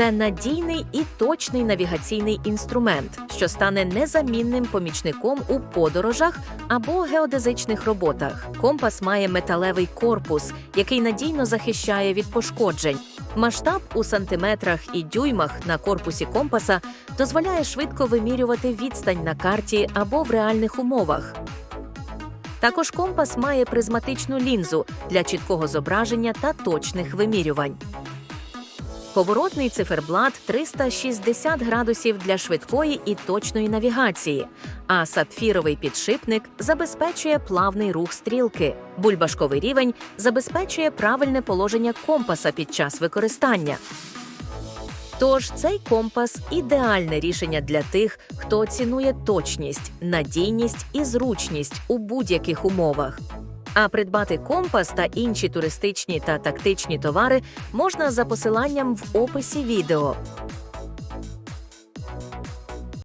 Це надійний і точний навігаційний інструмент, що стане незамінним помічником у подорожах або геодезичних роботах. Компас має металевий корпус, який надійно захищає від пошкоджень. Масштаб у сантиметрах і дюймах на корпусі компаса дозволяє швидко вимірювати відстань на карті або в реальних умовах. Також компас має призматичну лінзу для чіткого зображення та точних вимірювань. Поворотний циферблат 360 градусів для швидкої і точної навігації, а сапфіровий підшипник забезпечує плавний рух стрілки. Бульбашковий рівень забезпечує правильне положення компаса під час використання. Тож цей компас ідеальне рішення для тих, хто цінує точність, надійність і зручність у будь-яких умовах. А придбати компас та інші туристичні та тактичні товари можна за посиланням в описі відео.